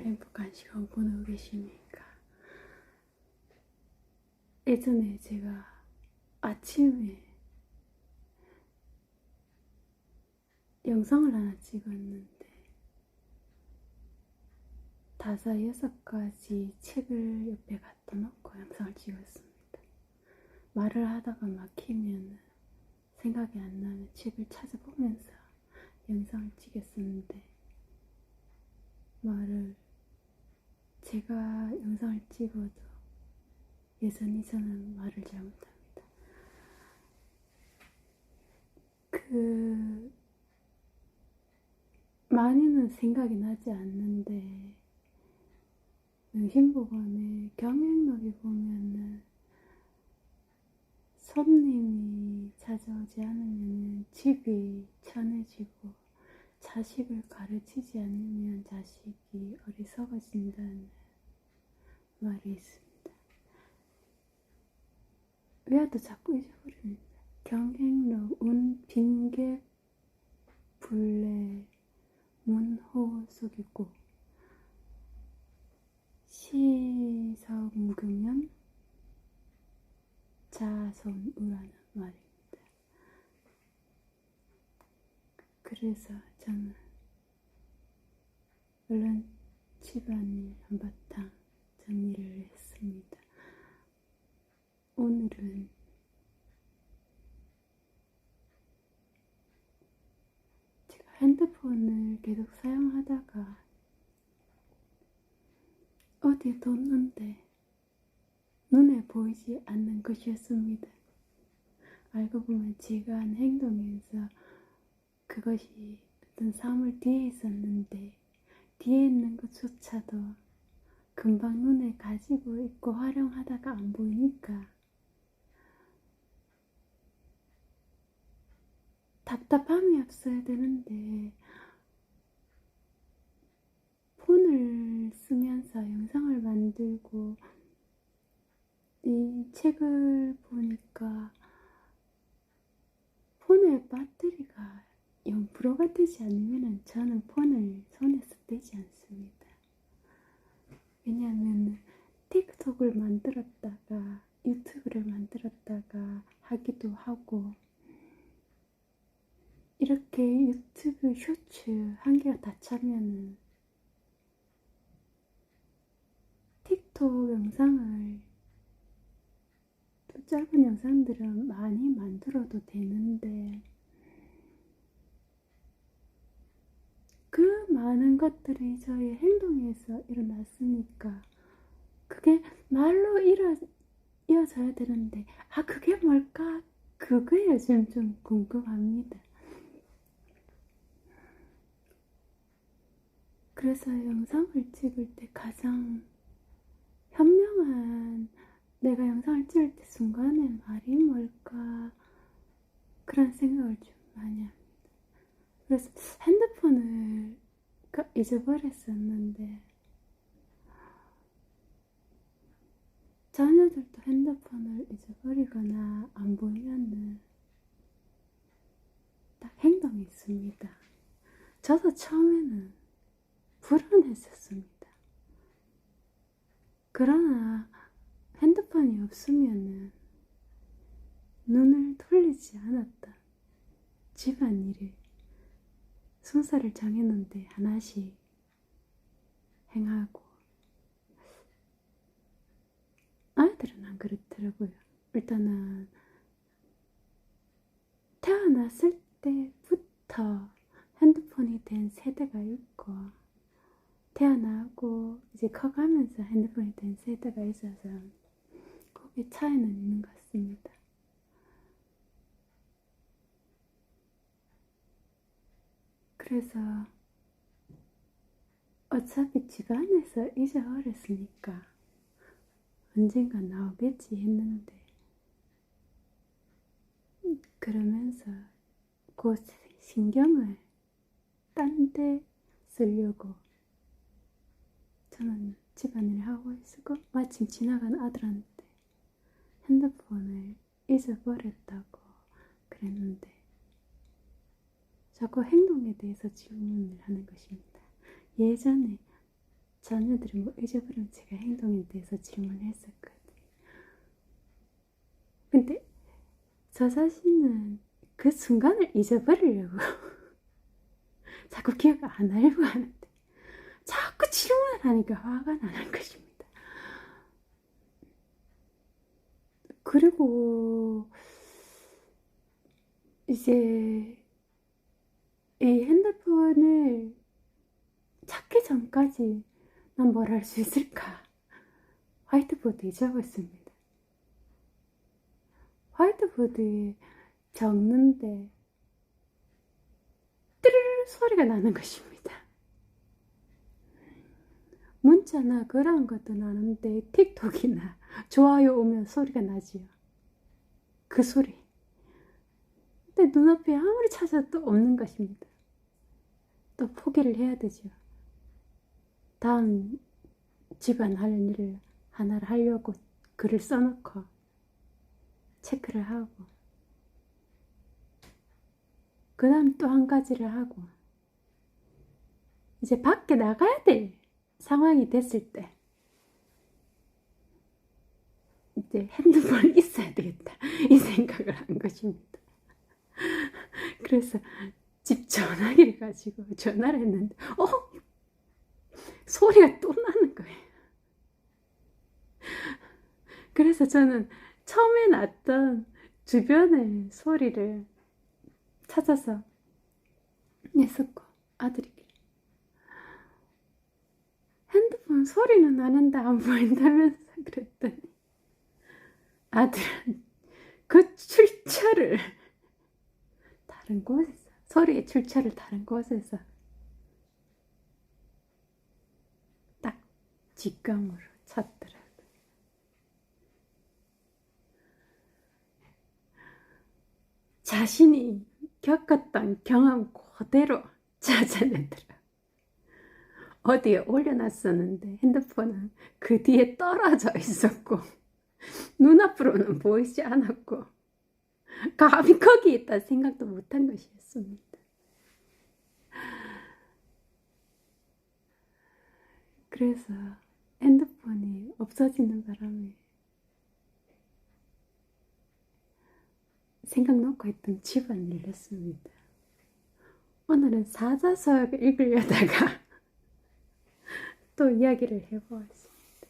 행복한 시간 보내고 계십니까? 예전에 제가 아침에 영상을 하나 찍었는데 다섯 여섯 가지 책을 옆에 갖다 놓고 영상을 찍었습니다. 말을 하다가 막히면 생각이 안 나면 책을 찾아보면서 영상을 찍었었는데 말을 제가 영상을 찍어도 여전히 저는 말을 잘 못합니다. 그 많이는 생각이 나지 않는데 명심보감에 경행록에 보면은 손님이 찾아오지 않으면 집이 천해지고 자식을 가르치지 않으면 자식이 어리석어진다는 말이 있습니다. 외화도 자꾸 잊어버립니다. 경행록, 운, 빙계, 불례, 문호 속이고 시성금연 자손 우라는 말입니다. 그래서 저는 얼른 집안일 한바탕 정리를 했습니다. 오늘은 제가 핸드폰을 계속 사용하다가 어디에 뒀는데 눈에 보이지 않는 것이었습니다. 알고 보면 제가 한 행동에서 그것이 어떤 사물 뒤에 있었는데 뒤에 있는 것조차도 금방 눈에 가지고 있고 활용하다가 안 보이니까 답답함이 없어야 되는데 폰을 쓰면서 영상을 만들고 이 책을 보니까 폰의 배터리가 0%가 되지 않으면 저는 폰을 손에서 떼지 않습니다. 왜냐하면 틱톡을 만들었다가 유튜브를 만들었다가 하기도 하고 이렇게 유튜브 쇼츠 한 개가 다 차면은 틱톡 영상을 또 짧은 영상들은 많이 만들어도 되는데 그 많은 것들이 저의 행동에서 일어났으니까 그게 말로 이어, 이어져야 되는데 아 그게 뭘까? 그게 요즘 좀 궁금합니다. 그래서 영상을 찍을 때 가장 현명한 내가 영상을 찍을 때 순간에 말이 뭘까 그런 생각을 좀 많이 합니다. 그래서 핸드폰을 잊어버렸었는데 자녀들도 핸드폰을 잊어버리거나 안 보이면은 딱 행동이 있습니다. 저도 처음에는 불안했었습니다. 그러나 핸드폰이 없으면은 눈을 돌리지 않았다. 집안일을 순서를 정해놓은데 하나씩 행하고 아이들은 안 그렇더라고요. 일단은 태어났을 때부터 핸드폰이 된 세대가 있고 태어나고 이제 커가면서 핸드폰이 된 세대가 있어서 거기 차이는 있는 것 같습니다. 그래서 어차피 집안에서 잊어버렸으니까 언젠가 나오겠지 했는데 그러면서 그 신경을 딴 데 쓰려고 저는 집안일 하고 있었고 마침 지나간 아들한테 핸드폰을 잊어버렸다고 그랬는데 자꾸 행동에 대해서 질문을 하는 것입니다. 예전에 자녀들이 뭐 잊어버리면 제가 행동에 대해서 질문을 했었거든요. 근데 저 자신은 그 순간을 잊어버리려고 자꾸 기억 안 하려고 하는데 자꾸 질문을 하니까 화가 나는 것입니다. 그리고 이제 이 핸드폰을 찾기 전까지 난 뭘 할 수 있을까? 화이트보드에 적었습니다. 화이트보드에 적는데 띠르르 소리가 나는 것입니다. 문자나 그런 것도 나는데 틱톡이나 좋아요 오면 소리가 나지요. 그 소리. 근데 눈앞에 아무리 찾아도 없는 것입니다. 또 포기를 해야 되죠. 다음 집안 하는 일을 하나를 하려고 글을 써놓고 체크를 하고 그 다음 또 한 가지를 하고 이제 밖에 나가야 될 상황이 됐을 때 이제 핸드폰이 있어야 되겠다 이 생각을 한 것입니다. 그래서 집 전화기를 가지고 전화를 했는데 어 소리가 또 나는 거예요. 그래서 저는 처음에 났던 주변의 소리를 찾아서 냈었고 아들에게 핸드폰 소리는 나는데 안 보인다면서 그랬더니 아들은 그 출처를 다른 곳에서 소리의 출처를 다른 곳에서 딱 직감으로 찾더라고요. 자신이 겪었던 경험 그대로 찾아내더라. 어디에 올려놨었는데 핸드폰은 그 뒤에 떨어져 있었고 눈앞으로는 보이지 않았고 감히 거기 있다 생각도 못한 것이었습니다. 그래서 핸드폰이 없어지는 바람에 생각 놓고 했던 집안일 했습니다. 오늘은 사자서역을 읽으려다가 또 이야기를 해보았습니다.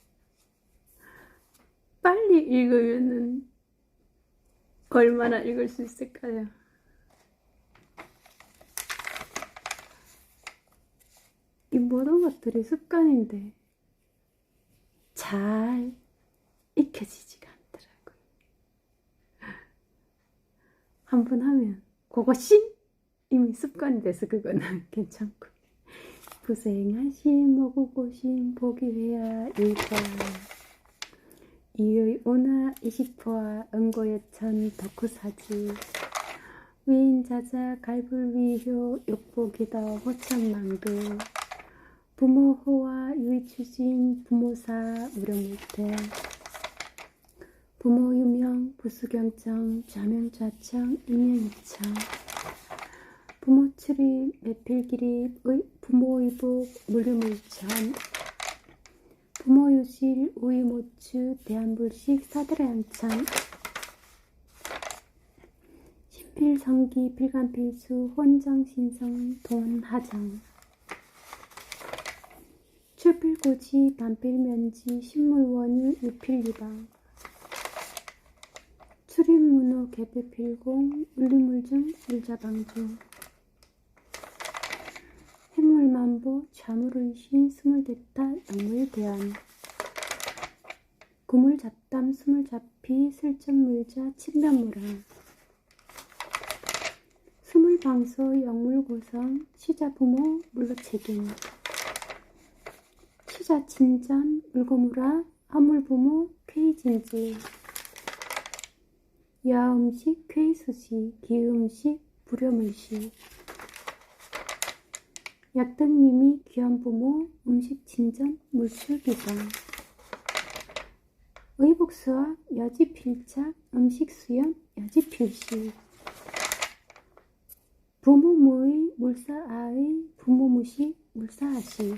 빨리 읽으면은 얼마나 읽을 수 있을까요? 이 모든 것들이 습관인데 잘 익혀지지가 않더라고요. 한 번 하면 그것이 이미 습관이 돼서 그거는 괜찮고 고생하신 먹어보신 보기회야 일과 이의 오나 이십포와 은고예천 덕후사지. 위인자자 갈불위효 욕보기더 호천망두 부모호와 유이추진 부모사 우려물태 부모유명 부수경청 좌명좌청 임명이청. 부모출입 매필기립 부모의복 물류물천 부모유실 우유모추 대한불식 사드라양찬 신필성기 필간필수 혼정신성 돈하정. 출필고지 반필면지 신물원유 유필유방. 출입문호 개폐필공 울리물중 물자방중. 해물 만보 좌물의신 스물대타 양물대안 구물 잡담 스물잡피 슬점물자 침변물화 스물 방소 영물 고성 치자부모 물로 책임. 치자친전 물고물화 화물부모 쾌이 진지. 야 음식 쾌이 수시 기 음식 불효물시 약등미미 귀한 부모 음식 진전 물출기장 의복수와 여지필착 음식 수연 여지필시. 부모무의 물사아의 부모무식 물사아시